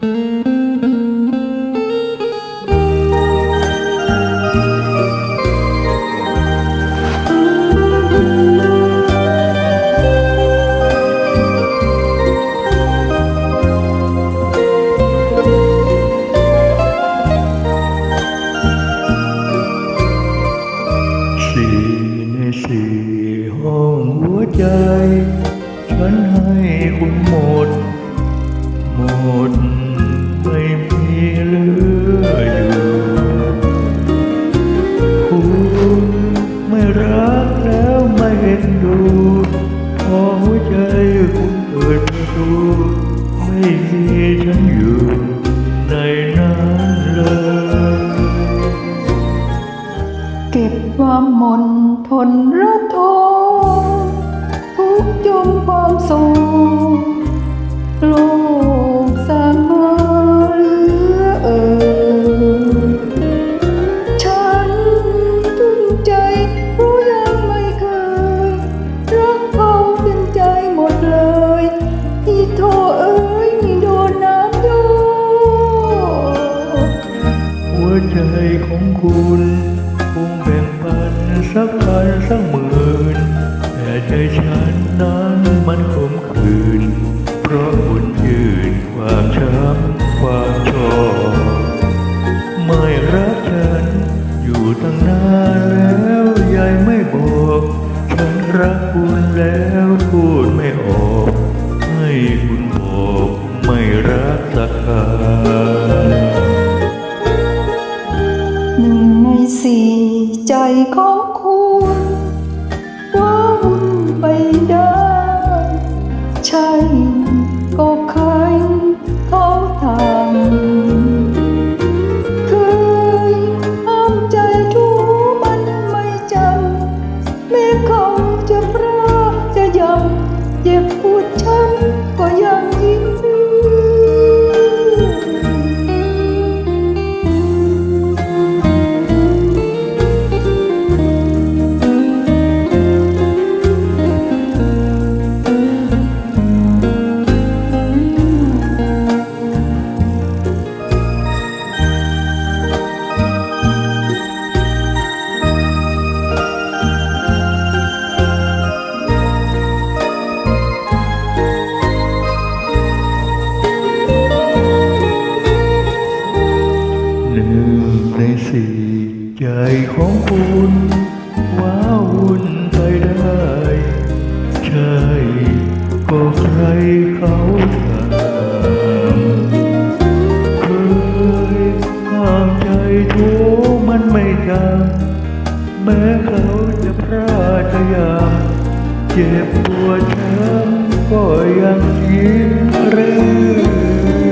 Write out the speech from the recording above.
สี่ในสี่ห้อ เหลืออยู่คุณไม่รักแล้วไม่เห็นดูพอหัวใจคุณเปิดประตูไม่มีฉันอยู่ในนั้นเลย เก็บความมนทนระทมทุกข์จมความสูง ใจของคุณคงแบ่งปันสักพันสักหมื่น แต่ใจฉันนั้นมันขมขื่นเพราะบุญยืนความช้ำความชอบไม่รักฉันอยู่ตั้งนานแล้วยายไม่บอก ฉันรักคุณแล้วพูดไม่ออก ให้คุณบอกไม่รักสักคำ สี่ใจของคุณว่าวุ่นไปได้ ใช่ ในสี่ใจของคุณว้าวุ่นไปได้ ใช่ก็ใครเขาทำเคยห้ามใจทุกมันไม่จำแม้เขาจะพลาดจะยามเจ็บปวดช้ำก็ยังยิ้มเรื่อ